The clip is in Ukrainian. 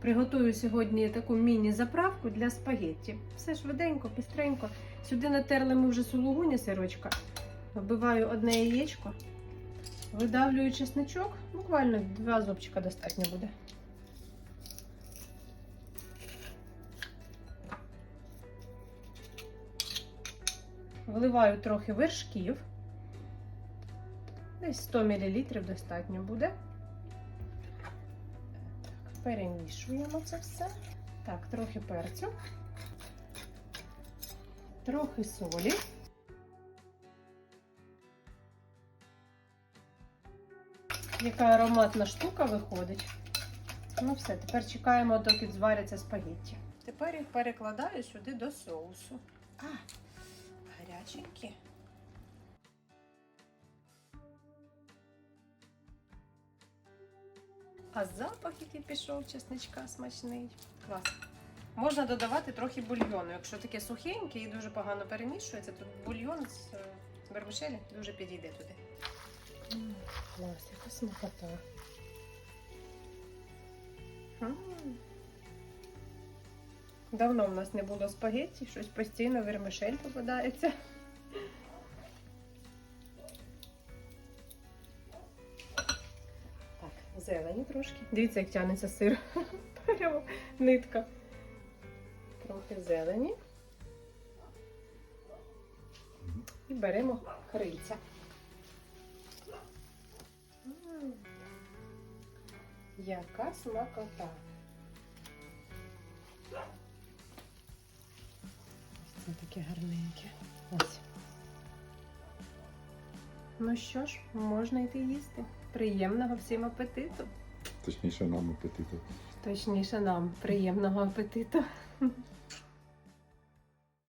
Приготую сьогодні таку міні-заправку для спагетті. Все швиденько, пістренько. Сюди натерли ми вже сулугуні сирочка. Вбиваю одне яєчко, видавлюю чесничок. Буквально два зубчика достатньо буде. Вливаю трохи вершків. Десь 100 мл достатньо буде. Перемішуємо це все. Так, трохи перцю, трохи солі. Яка ароматна штука виходить. Ну все, тепер чекаємо, доки зваряться спагетті. Тепер їх перекладаю сюди до соусу. А, гаряченькі. А запах, який пішов, чесничка смачний. Клас. Можна додавати трохи бульйону. Якщо таке сухеньке і дуже погано перемішується, то бульйон з е, вермишелі дуже підійде туди. Клас, яка смакота. Давно в нас не було спагетті, щось постійно вермишель попадається. Зелені трошки. Дивіться, як тягнеться сир. Прямо нитка. Трохи зелені. І беремо крильця. Яка смакота. Ось Це таке гарненьке. Ось. Ну що ж, можна йти їсти. Приємного всім апетиту. Точніше, нам апетиту. Точніше нам приємного апетиту.